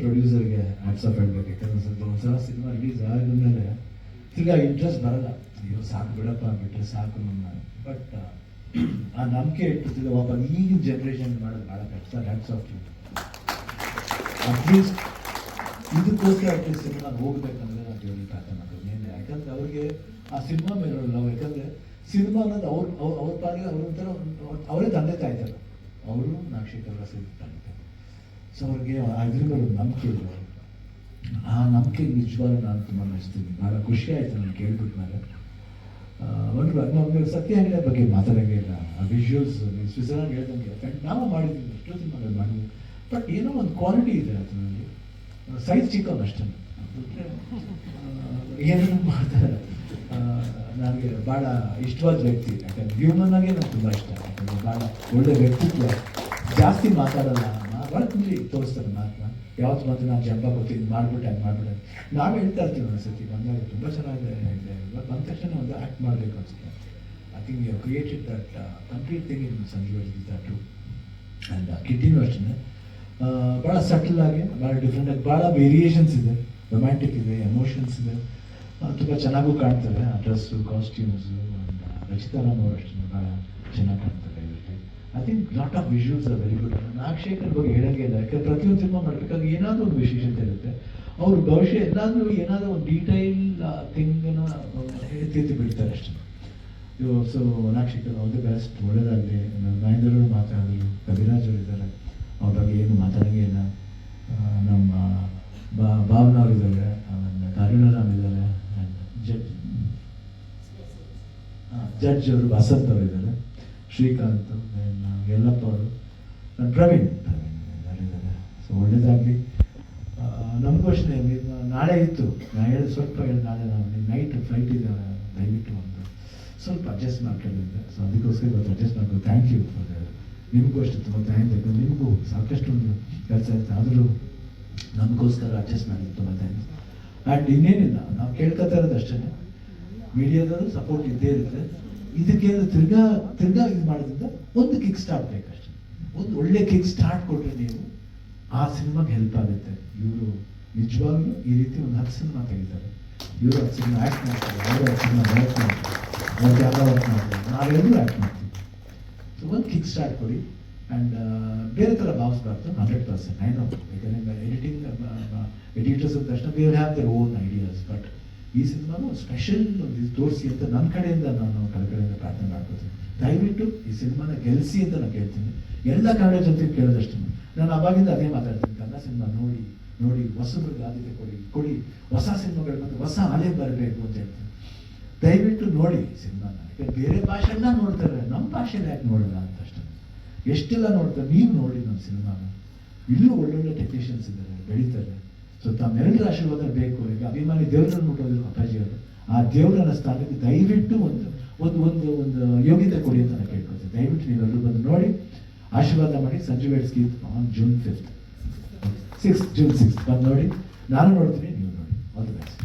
ಪ್ರೊಡ್ಯೂಸರ್ಗೆ of ಹೇಳ್ಬೇಕು ಯಾಕಂದ್ರೆ ಸ್ವಲ್ಪ ಒಂದ್ಸಲ ಸಿನಿಮಾ ರಿಲೀಸ್ ಆದ್ಮೇಲೆ ತಿರ್ಗಾ ಇಂಟ್ರೆಸ್ಟ್ ಬರಲ್ಲ. ಅಯ್ಯೋ, ಸಾಕು ಬಿಡಪ್ಪ ಬಿಟ್ಟರೆ ಸಾಕು ನಮ್ಮ ಬಟ್ ಆ ನಂಬಿಕೆ ಇಟ್ಟು ಒಬ್ಬ ಈಗಿನ ಜನ್ರೇಷನ್ ಮಾಡೋದು ಭಾಳ ಕಷ್ಟ. ಹ್ಯಾಟ್ಸ್ ಆಫ್ ಅಟ್ಲೀಸ್ಟ್ ಇದಕ್ಕೋಸ್ಕರ ಅಟ್ಲೀಸ್ಟ್ ಸಿನಿಮಾ ಹೋಗ್ಬೇಕಂದ್ರೆ ನಾನು ದೇವ್ರಿಗೆ ಪ್ರಾರ್ಥನೆ ಮಾಡೋದು ಮೇನ್ ಯಾಕಂದ್ರೆ ಅವ್ರಿಗೆ ಆ ಸಿನಿಮಾ ಮೇಲೆ ನಾವು ಯಾಕಂದ್ರೆ ಸಿನಿಮಾ ಅನ್ನೋದು ಅವ್ರ ಅವ್ರ ಪಾಲಿಗೆ ಅವ್ರ ಒಂಥರ ಅವರೇ ತಂದೆ ತಾಯ್ತಾರೆ ಅವರು ನಾಕ್ಷಿಕರ ಸಿಗ್ತಾರೆ ಸೊ ಅವ್ರಿಗೆ ಅದ್ರ ಮೇಲೆ ನಂಬಿಕೆ ಇದೆ. ಆ ನಂಬಿಕೆ ನಿಜವಾಗ್ಲೂ ನಾನು ತುಂಬ ಮೆಚ್ತೀನಿ ಭಾಳ ಖುಷಿ ಆಯ್ತು ನಾನು ಕೇಳ್ಬಿಟ್ಟು ಮೇಲೆ. ಒಂದು ಸತ್ಯ ಹೇಳಿದ ಬಗ್ಗೆ ಮಾತಾಡೋಂಗೆ ಇಲ್ಲ. ಆ ವಿಜುವಲ್ಸ್ ನೀವು ಸ್ವಿಟ್ಜರ್ಲ್ಯಾಂಡ್ ಹೇಳ್ದಂಗೆ ಫ್ರೆಂಡ್ ನಾವು ಮಾಡಿದ್ದೀವಿ ಎಷ್ಟೋ ಸಿನಿಮಾಗಳು ಮಾಡಿದ್ವಿ. ಬಟ್ ಏನೋ ಒಂದು ಕ್ವಾಲಿಟಿ ಇದೆ ಅದರಲ್ಲಿ ಸೈಜ್ ಚಿಕ್ಕವನು ಅಷ್ಟೇ. ಏನೇನು ಮಾಡ್ತಾರೆ ನನಗೆ ಭಾಳ ಇಷ್ಟವಾದ ವ್ಯಕ್ತಿ. ಯಾಕಂದ್ರೆ ಹ್ಯೂಮನ್ ಆಗಿ ನಂಗೆ ತುಂಬ ಇಷ್ಟ. ಯಾಕಂದ್ರೆ ಭಾಳ ಒಳ್ಳೆ ವ್ಯಕ್ತಿತ್ವ. ಜಾಸ್ತಿ ಮಾತಾಡಲ್ಲ. ಭಾಳ ಈಗ ತೋರಿಸ್ತಾರೆ ಮಾತನ್ನ ಯಾವತ್ತು ಮಾತ್ರ ನಾನು ಜಂಬ ಕೊಡ್ತೀನಿ ಮಾಡ್ಬಿಟ್ಟೆ ಅದು ಮಾಡ್ಬಿಟ್ಟೆ ನಾವು ಹೇಳ್ತಾ ಇರ್ತೀವಿ ಒಂದ್ಸತಿ ಬಂದಾಗ ತುಂಬ ಚೆನ್ನಾಗಿದೆ ಬಂದ ತಕ್ಷಣ ಒಂದು ಆ್ಯಕ್ಟ್ ಮಾಡಬೇಕು ಅನ್ಸುತ್ತೆ. I think you created that complete thing in Sanjeev that and ಕಿಟ್ಟಿನೂ ಅಷ್ಟೇ ಭಾಳ ಸಟಲ್ ಆಗಿ ಭಾಳ ಡಿಫ್ರೆಂಟ್ ಆಗಿ ಭಾಳ ವೇರಿಯೇಷನ್ಸ್ ಇದೆ. ರೊಮ್ಯಾಂಟಿಕ್ ಇದೆ ಎಮೋಷನ್ಸ್ ಇದೆ. ತುಂಬ ಚೆನ್ನಾಗೂ ಕಾಣ್ತಾರೆ ಆ ಡ್ರೆಸ್ಸು ಕಾಸ್ಟ್ಯೂಮ್ಸು ರಚಿತಾ ರಾಮ್ ಅವರು ಭಾಳ ಚೆನ್ನಾಗಿ ಕಾಣ್ತಾರೆ I think lot of visuals are very good Nagashekar ಬಗ್ಗೆ ಹೇಳಂಗೆ ಇಲ್ಲ ಯಾಕಂದ್ರೆ ಪ್ರತಿಯೊಂದು ಸಿನಿಮಾ ಮಾಡಬೇಕಾದ್ರೆ ಏನಾದರೂ ಒಂದು ವಿಶೇಷತೆ ಇರುತ್ತೆ. ಅವರು ಭವಿಷ್ಯ ಎಲ್ಲಾದರೂ ಏನಾದರೂ ಒಂದು ಡೀಟೈಲ್ ಥಿಂಗನ್ನ ಎತ್ತಿ ಬಿಡ್ತಾರೆ ಅಷ್ಟೇ. ಸೊ ನಾಕ್ಷಿಕರ್ ಆಲ್ ದಿ ಬೆಸ್ಟ್ ಒಳ್ಳೇದಾಗಲಿ. ಮಹೇಂದ್ರ ಮಾತಾಡಿದ್ರು ಕವಿರಾಜರು ಇದ್ದಾರೆ. ಅವ್ರ ಬಗ್ಗೆ ಏನು ಮಾತಾಡೋಂಗೆ ಇಲ್ಲ. ನಮ್ಮ ಭಾವನಾ ಅವರು ಇದ್ದಾರೆ. ಆಮೇಲೆ ಕಾರುಣರಾಮ್ ಇದ್ದಾರೆ. ಜಡ್ಜ್ ಜಡ್ಜ್ ಅವರು ವಸಂತ್ ಅವರು ಇದ್ದಾರೆ. ಶ್ರೀಕಾಂತ್ ಯಲ್ಲಪ್ಪ ಅವರು. ಪ್ರವೀಣ್ ಸೊ ಒಳ್ಳೇದಾಗಲಿ. ನಮಗೂ ಅಷ್ಟೇ ನಾಳೆ ಇತ್ತು. ನಾ ಹೇಳಿದ ಸ್ವಲ್ಪ ಹೇಳಿ ನಾಳೆ ನಾವು ನೈಟ್ ಫ್ಲೈಟ್ ಇದೆ, ದಯವಿಟ್ಟು ಒಂದು ಸ್ವಲ್ಪ ಅಡ್ಜಸ್ಟ್ ಮಾಡ್ಕೊಂಡಿದ್ದೆ ಸೊ ಅದಕ್ಕೋಸ್ಕರ ಇವತ್ತು ಅಡ್ಜಸ್ಟ್ ಮಾಡ್ಕೊಂಡು ಥ್ಯಾಂಕ್ ಯು ಫಾರ್ ನಿಮಗೂ ಅಷ್ಟೇ ತುಂಬ ಥ್ಯಾಂಕ್ ಯಾಕಂದ್ರೆ ನಿಮಗೂ ಸಾಕಷ್ಟು ಒಂದು ಕೆಲಸ ಇರುತ್ತೆ ಆದರೂ ನಮಗೋಸ್ಕರ ಅಡ್ಜಸ್ಟ್ ಮಾಡಿದ್ದು ತುಂಬ ಥ್ಯಾಂಕ್ಸ್ ಆ್ಯಂಡ್ ಇನ್ನೇನಿಲ್ಲ. ನಾವು ಕೇಳ್ಕೊತಾ ಇರೋದು ಅಷ್ಟೇ. ಮೀಡಿಯಾದಲ್ಲೂ ಸಪೋರ್ಟ್ ಇದ್ದೇ ಇರುತ್ತೆ. ಇದಕ್ಕೆ ತಿರ್ಗಾ ತಿರ್ಗಾ ಇದು ಮಾಡೋದ್ರಿಂದ ಒಂದು ಕಿಕ್ ಸ್ಟಾರ್ಟ್ ಬೇಕಷ್ಟೇ ಒಂದು ಒಳ್ಳೆ ಕಿಕ್ ಸ್ಟಾರ್ಟ್ ಕೊಟ್ಟರೆ ನೀವು ಆ ಸಿನಿಮಾಗೆ ಹೆಲ್ಪ್ ಆಗುತ್ತೆ. ಇವರು ನಿಜವಾಗ್ಲೂ ಈ ರೀತಿ ಒಂದು ಹತ್ತು ಸಿನಿಮಾ ತೆಗಿತಾರೆ. ಇವರು ಹತ್ತು ಸಿನಿಮಾ ಆ್ಯಕ್ಟ್ ಮಾಡ್ತಾರೆ, ಅವರು ಹತ್ತು ಸಿನಿಮಾ ವರ್ಕ್ ಮಾಡ್ತಾರೆ, ಅವ್ರು ಯಾವ ವರ್ಕ್ ಮಾಡ್ತಾರೆ, ನಾವೆಲ್ಲರೂ ಆ್ಯಕ್ಟ್ ಮಾಡ್ತೀವಿ. ಸೊ ಒಂದು ಕಿಕ್ ಸ್ಟಾರ್ಟ್ ಕೊಡಿ. ಆ್ಯಂಡ್ ಬೇರೆ ಥರ ಭಾವಿಸ್ಬಾರ್ದು ಹಂಡ್ರೆಡ್ ಪರ್ಸೆಂಟ್ ಐ ನೋ ಯಾಕಂದರೆ ಎಡಿಟಿಂಗ್ ಎಡಿಟರ್ಸ್ ಅಂದ ತಕ್ಷಣ we have their own ideas but ಈ ಸಿನಿಮಾನು ಸ್ಪೆಷಲ್ ತೋರಿಸಿ ಅಂತ ನನ್ನ ಕಡೆಯಿಂದ ನಾನು ಕಡೆಯಿಂದ ಪ್ರಾರ್ಥನೆ ಮಾಡ್ಕೊತೀನಿ. ದಯವಿಟ್ಟು ಈ ಸಿನಿಮಾನ ಗೆಲ್ಸಿ ಅಂತ ನಾನು ಕೇಳ್ತೀನಿ. ಎಲ್ಲ ಕನ್ನಡ ಜೊತೆ ಕೇಳೋದಷ್ಟು. ನಾನು ಅವಾಗಿಂದ ಅದೇ ಮಾತಾಡ್ತೀನಿ. ಕನ್ನಡ ಸಿನಿಮಾ ನೋಡಿ ನೋಡಿ ಹೊಸಬ್ರಿಗೆ ಆದ್ಯತೆ ಕೊಡಿ ಕೊಡಿ. ಹೊಸ ಸಿನಿಮಾಗಳು ಬಂದು ಹೊಸ ಅಲೆ ಬರಬೇಕು ಅಂತ ಹೇಳ್ತೀನಿ. ದಯವಿಟ್ಟು ನೋಡಿ ಸಿನಿಮಾನ. ಯಾಕೆ ಬೇರೆ ಭಾಷೆಲ್ಲ ನೋಡ್ತಾರೆ. ನಮ್ಮ ಭಾಷೆಲ್ಲ ಯಾಕೆ ನೋಡಲ್ಲ ಅಂತ ಅಷ್ಟೇ ಎಷ್ಟೆಲ್ಲ ನೋಡ್ತಾರೆ. ನೀವು ನೋಡಿ ನಮ್ಮ ಸಿನಿಮಾನ. ಇಲ್ಲೂ ಒಳ್ಳೊಳ್ಳೆ ಟೆಕ್ನಿಷಿಯನ್ಸ್ ಇದ್ದಾರೆ, ಬೆಳೀತಾರೆ. ಸೊ ತಮ್ಮೆಲ್ಲರ ಆಶೀರ್ವಾದ ಬೇಕು. ಈಗ ಅಭಿಮಾನಿ ದೇವರನ್ನು ಮುಟ್ಟೋದಿಲ್ಲ ಅಪ್ಪಾಜಿ ಅವರು ಆ ದೇವರನ್ನ ಸ್ಥಾನಕ್ಕೆ ದಯವಿಟ್ಟು ಒಂದು ಒಂದು ಒಂದು ಒಂದು ಯೋಗ್ಯತೆ ಕೊಡಿ ಅಂತ ಕೇಳ್ಕೊಳ್ತೀನಿ. ದಯವಿಟ್ಟು ನೀವೆಲ್ಲರೂ ಬಂದು ನೋಡಿ. ಆಶೀರ್ವಾದ ಮಾಡಿ. Sanju ವೇಡ್ಸ್ಗಿ on June fifth six June six ಬಂದು ನೋಡಿ. ನಾನು ನೋಡ್ತೀನಿ, ನೀವು ನೋಡಿ. All the best